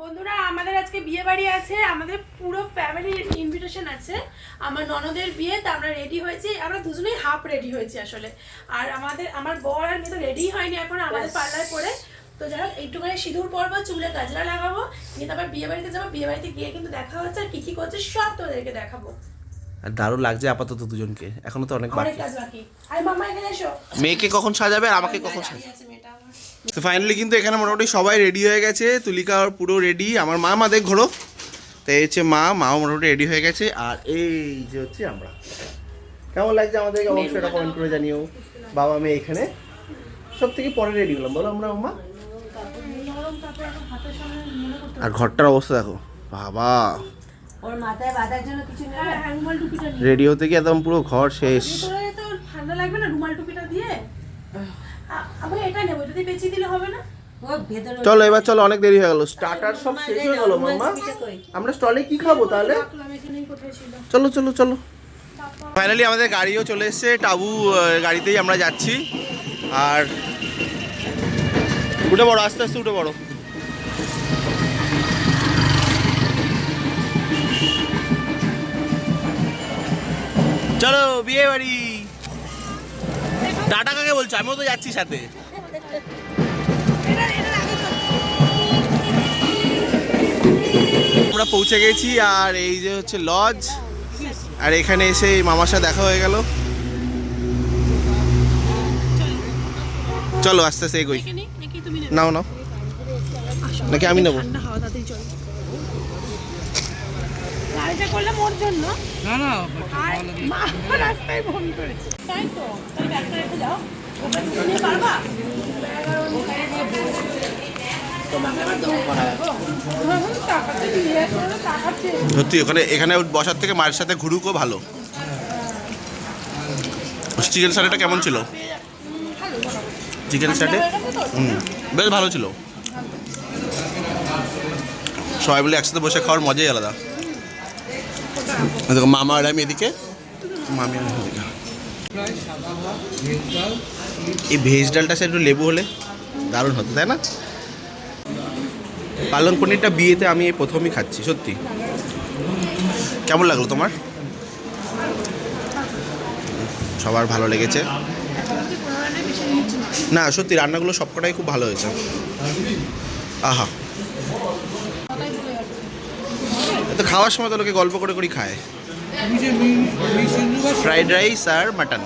বন্ধুরা আমাদের আজকে বিয়ে বাড়ি আছে আমাদের পুরো ফ্যামিলির ইনভিটেশন আছে। আমার ননদের বিয়ে তা আমরা রেডি হয়েছি আমরা দুজনেই হাফ রেডি হয়েছি আসলে। আর আমাদের আমার বর আর মেয়ে তো রেডি হয়নি এখন আমাদের পার্লার পরে তো যাই হোক একটুখানি সিঁদুর পরবো চুলে গাজরা লাগাবো নিয়ে তারপর বিয়ে বাড়িতে যাব। বিয়ে বাড়িতে গিয়ে কিন্তু দেখা হচ্ছে আর কী কী করছে সব তোদেরকে দেখাবো। আর দারুণ লাগছে আপাতত দুজনকে। এখনও তো অনেক অনেক বাকি। কাজ আরে মামা এখানে এসো। মেয়েকে কখন সাজাবে আর আমাকে কখন সাজাবে। তো ফাইনালি কিন্তু এখানে মোটামুটি সবাই রেডি হয়ে গেছে। তুলিকা পুরো রেডি আমার মা মা দেখ ঘোরো। তো এই হচ্ছে মা মাও মোটামুটি রেডি হয়ে গেছে। আর এই যে হচ্ছে আমরা। কেমন লাগছে আমাদেরকে অবশ্যই এটা কমেন্ট করে জানিও। বাবা মেয়ে এখানে। সব থেকে পরে রেডি হলাম। বলো আমরা মা। মনে আর ঘরটার অবস্থা দেখো। বাবা। ওর মাথায় বাঁধার জন্য কিছু নেই। হ্যাঁ হ্যাঁ রুমাল টুপিটা নিয়ে। রেডি হতে গিয়ে একদম পুরো ঘর শেষ? তো ঠান্ডা লাগবে না রুমাল টুপিটা দিয়ে? আমি এটা নেব দিয়ে বেঁচে দিলে হবে না? চলো এবার চলো অনেক দেরি হয়ে গেল। স্টার্টার সব শেষ হয়ে গেল মাম্মা? আমরা স্টলে কি খাব তাহলে? চলো চলো চলো। ফাইনালি আমাদের গাড়িও চলে এসেছে। টাবু গাড়িতেই আমরা যাচ্ছি। আর উঠে পড়ো আস্তে আস্তে উঠে পড়ো। চলো বিয়ে বাড়ি। টাটা কাকে বলছো? আমিও তো যাচ্ছি সাথে। আমরা পৌঁছে গেছি আর এই যে হচ্ছে লজ আর এখানে এসে মামার সাথে দেখা হয়ে গেল। চলো আস্তে আস্তে এগোই। নাও নাও। নাকি আমি নেব? করলাম ওর জন্য। না না আর মা রাস্তায় ফোন করেছে। তাই তো ব্যাগটা রেখে যাও। ওটা তুমি পারবা? করে টাকা চেয়ে। সত্যি ওখানে এখানে বসার থেকে মায়ের সাথে ঘুরুকও ভালো। চিকেন স্যারেটা কেমন ছিল? চিকেন স্যাটে হুম বেশ ভালো ছিল। সবাই মিলে একসাথে বসে খাওয়ার মজাই আলাদা। দেখো, মামা আর আমি এদিকে। মামি আর এদিকে। এই ভেজ ডালটা সে একটু লেবু হলে দারুণ হতো, তাই না? পালং পনিরটা বিয়েতে আমি এই প্রথমই খাচ্ছি, সত্যি। কেমন লাগল তোমার? সবার ভালো লেগেছে। না, সত্যি, রান্নাগুলো সবকটাই খুব ভালো হয়েছে। আহা। তো খাওয়ার সময় তো লোকে গল্প করে করে খায়। ফ্রাইড রাইস আর মাটন।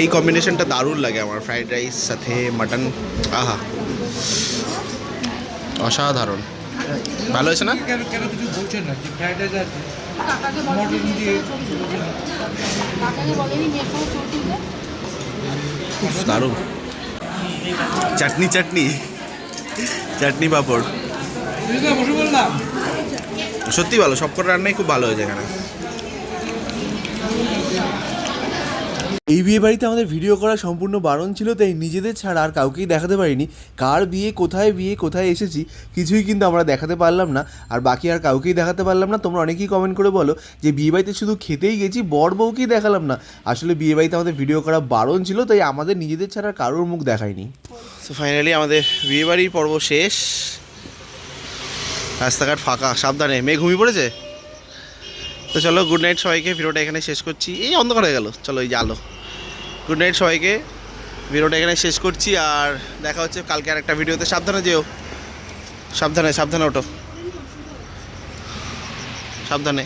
এই কম্বিনেশনটা দারুণ লাগে আমার ফ্রাইড রাইস সাথে মাটন। আহা। অসাধারণ। ভালো হয়েছে না? দারুণ। চাটনি চাটনি। চাটনি পাঁপড়। সত্যি ভালো সবকটা রান্নাই খুব ভালো হয়েছে এখানে। এই বিয়ে বাড়িতে আমাদের ভিডিও করা সম্পূর্ণ বারণ ছিল, তাই নিজেদের ছাড়া আর কাউকেই দেখাতে পারিনি। কার বিয়ে, কোথায় বিয়ে, কোথায় এসেছি, কিছুই কিন্তু আমরা দেখাতে পারলাম না, আর বাকি আর কাউকেই দেখাতে পারলাম না। তোমরা অনেকেই কমেন্ট করে বলো যে, বিয়ে বাড়িতে শুধু খেতেই গেছি, বর বউকেই দেখালাম না। আসলে বিয়ে বাড়িতে আমাদের ভিডিও করা বারণ ছিল, তাই আমাদের নিজেদের ছাড়া আর কারোর মুখ দেখায়নি। তো ফাইনালি আমাদের বিয়ে বাড়ির পর্ব শেষ। রাস্তাঘাট ফাঁকা, সাবধানে। মেয়ে ঘুমিয়ে পড়েছে? তো চলো গুড নাইট সবাইকে। ভিডিওটা এখানে শেষ করছি। এই অন্ধকার হয়ে গেল। চলো, এই যে আলো। গুড নাইট সবাইকে। ভিডিওটা এখানে শেষ করছি আর দেখা হচ্ছে কালকে আর একটা ভিডিওতে। সাবধানে যেও। সাবধানে সাবধানে ওঠো। সাবধানে।